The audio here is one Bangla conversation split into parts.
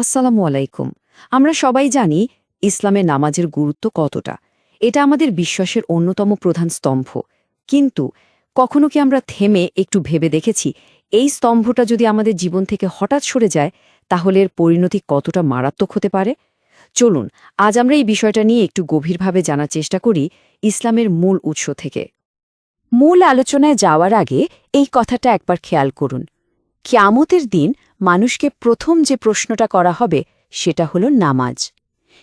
আসসালামু আলাইকুম। আমরা সবাই জানি ইসলামে নামাজের গুরুত্ব কতটা। এটা আমাদের বিশ্বাসের অন্যতম প্রধান স্তম্ভ। কিন্তু কখনো কি আমরা থেমে একটু ভেবে দেখেছি, এই স্তম্ভটা যদি আমাদের জীবন থেকে হঠাৎ সরে যায়, তাহলে এর পরিণতি কতটা মারাত্মক হতে পারে? চলুন, আজ আমরা এই বিষয়টা নিয়ে একটু গভীরভাবে জানার চেষ্টা করি ইসলামের মূল উৎস থেকে। মূল আলোচনায় যাওয়ার আগে এই কথাটা একবার খেয়াল করুন। কিয়ামতের দিন মানুষকে প্রথম যে প্রশ্নটা করা হবে সেটা হলো নামাজ।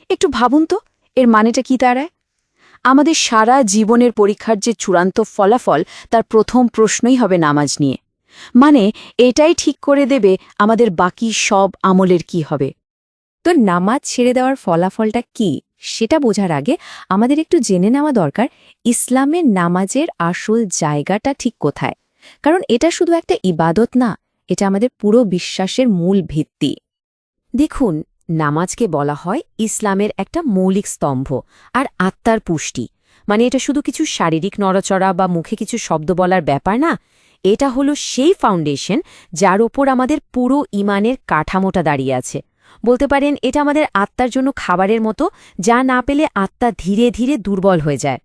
একটু ভাবুন তো, এর মানেটা কি দাঁড়ায়? আমাদের সারা জীবনের পরীক্ষার যে চূড়ান্ত ফলাফল, তার প্রথম প্রশ্নই হবে নামাজ নিয়ে। মানে এটাই ঠিক করে দেবে আমাদের বাকি সব আমলের কি হবে। তো নামাজ ছেড়ে দেওয়ার ফলাফলটা কি, সেটা বোঝার আগে আমাদের একটু জেনে নেওয়া দরকার, ইসলামের নামাজের আসল জায়গাটা ঠিক কোথায়? কারণ এটা শুধু একটা ইবাদত না এটা আমাদের পুরো বিশ্বাসের মূল ভিত্তি। দেখুন, নামাজকে বলা হয় ইসলামের একটা মৌলিক স্তম্ভ আর আত্মার পুষ্টি। মানে এটা শুধু কিছু শারীরিক নড়াচড়া বা মুখে কিছু শব্দ বলার ব্যাপার না, এটা হলো সেই ফাউন্ডেশন যার ওপর আমাদের পুরো ইমানের কাঠামোটা দাঁড়িয়ে আছে। বলতে পারেন, এটা আমাদের আত্মার জন্য খাবারের মতো যা না পেলে আত্মা ধীরে ধীরে দুর্বল হয়ে যায়।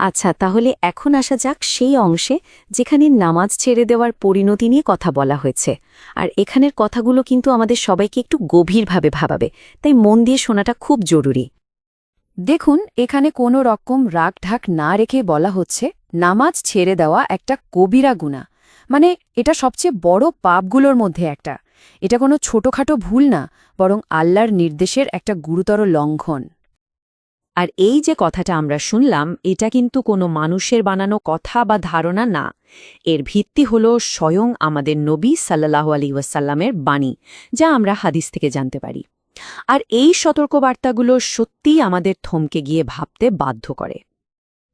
আচ্ছা তাহলে এখন আসা যাক সেই অংশে যেখানে নামাজ ছেড়ে দেওয়ার পরিণতি নিয়ে কথা বলা হয়েছে। আর এখানের কথাগুলো কিন্তু আমাদের সবাইকে একটু গভীরভাবে ভাবাবে, তাই মন দিয়ে শোনাটা খুব জরুরি। দেখুন, এখানে কোনো রকম রাগ ঢাক না রেখে বলা হচ্ছে, নামাজ ছেড়ে দেওয়া একটা কবিরা গুণা। মানে এটা সবচেয়ে বড় পাপগুলোর মধ্যে একটা। এটা কোনো ছোটখাটো ভুল না, বরং আল্লাহর নির্দেশের একটা গুরুতর লঙ্ঘন। আর এই যে কথাটা আমরা শুনলাম, এটা কিন্তু কোনো মানুষের বানানো কথা বা ধারণা না। এর ভিত্তি হল স্বয়ং আমাদের নবী সাল্লাহ আলী ওয়াসাল্লামের বাণী, যা আমরা হাদিস থেকে জানতে পারি। আর এই সতর্কবার্তাগুলো সত্যিই আমাদের থমকে গিয়ে ভাবতে বাধ্য করে।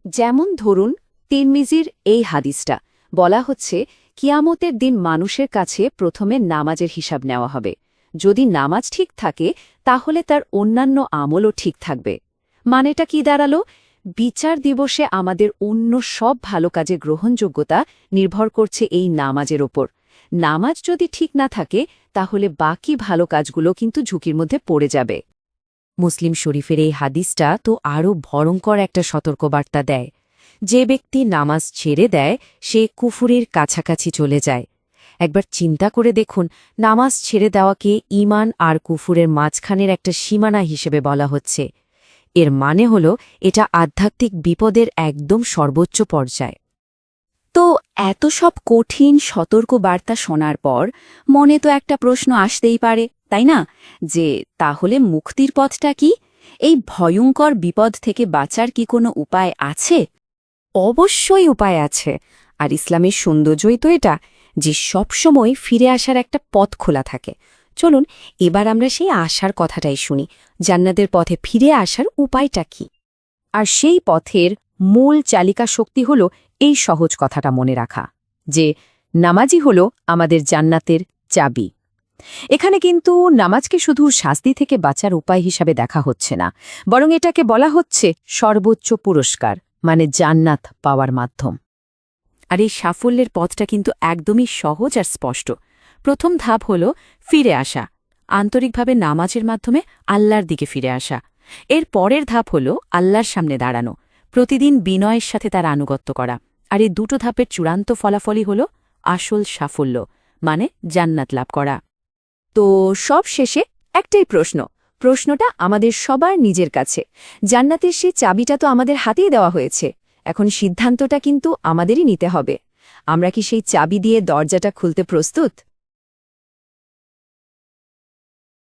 যেমন ধরুন, তিরমিজির এই হাদিসটা, বলা হচ্ছে, কিয়ামতের দিন মানুষের কাছে প্রথমে নামাজের হিসাব নেওয়া হবে। যদি নামাজ ঠিক থাকে, তাহলে তার অন্যান্য আমলও ঠিক থাকবে। মানেটা কি দাঁড়াল? বিচার দিবসে আমাদের অন্য সব ভালো কাজে গ্রহণযোগ্যতা নির্ভর করছে এই নামাজের ওপর। নামাজ যদি ঠিক না থাকে, তাহলে বাকি ভালো কাজগুলো কিন্তু ঝুঁকির মধ্যে পড়ে যাবে। মুসলিম শরীফের এই হাদিসটা তো আরও ভয়ঙ্কর একটা সতর্কবার্তা দেয়। যে ব্যক্তি নামাজ ছেড়ে দেয়, সে কুফুরের কাছাকাছি চলে যায়। একবার চিন্তা করে দেখুন, নামাজ ছেড়ে দেওয়াকে ইমান আর কুফুরের মাঝখানের একটা সীমানা হিসেবে বলা হচ্ছে। এর মানে হল এটা আধ্যাত্মিক বিপদের একদম সর্বোচ্চ পর্যায়। তো এত সব কঠিন সতর্ক বার্তা শোনার পর মনে তো একটা প্রশ্ন আসতেই পারে, তাই না? যে তাহলে মুক্তির পথটা কি? এই ভয়ঙ্কর বিপদ থেকে বাঁচার কি কোনো উপায় আছে? অবশ্যই উপায় আছে, আর ইসলামের সৌন্দর্যই তো এটা, যে সবসময় ফিরে আসার একটা পথ খোলা থাকে। চলুন, এবার আমরা সেই আশার কথাটাই শুনি। জান্নাতের পথে ফিরে আসার উপায়টা কি? আর সেই পথের মূল চালিকা শক্তি হল এই সহজ কথাটা মনে রাখা, যে নামাজই হল আমাদের জান্নাতের চাবি। এখানে কিন্তু নামাজকে শুধু শাস্তি থেকে বাঁচার উপায় হিসাবে দেখা হচ্ছে না, বরং এটাকে বলা হচ্ছে সর্বোচ্চ পুরস্কার মানে জান্নাত পাওয়ার মাধ্যম। আর এই সাফল্যের পথটা কিন্তু একদমই সহজ আর স্পষ্ট। প্রথম ধাপ হল ফিরে আসা, আন্তরিকভাবে নামাজের মাধ্যমে আল্লাহর দিকে ফিরে আসা। এর পরের ধাপ হল আল্লাহর সামনে দাঁড়ানো, প্রতিদিন বিনয়ের সাথে তার আনুগত্য করা। আর এই দুটো ধাপের চূড়ান্ত ফলাফলই হল আসল সাফল্য মানে জান্নাত লাভ করা। তো সব শেষে একটাই প্রশ্ন, প্রশ্নটা আমাদের সবার নিজের কাছে। জান্নাতের সে চাবিটা তো আমাদের হাতেই দেওয়া হয়েছে, এখন সিদ্ধান্তটা কিন্তু আমাদেরই নিতে হবে। আমরা কি সেই চাবি দিয়ে দরজাটা খুলতে প্রস্তুত?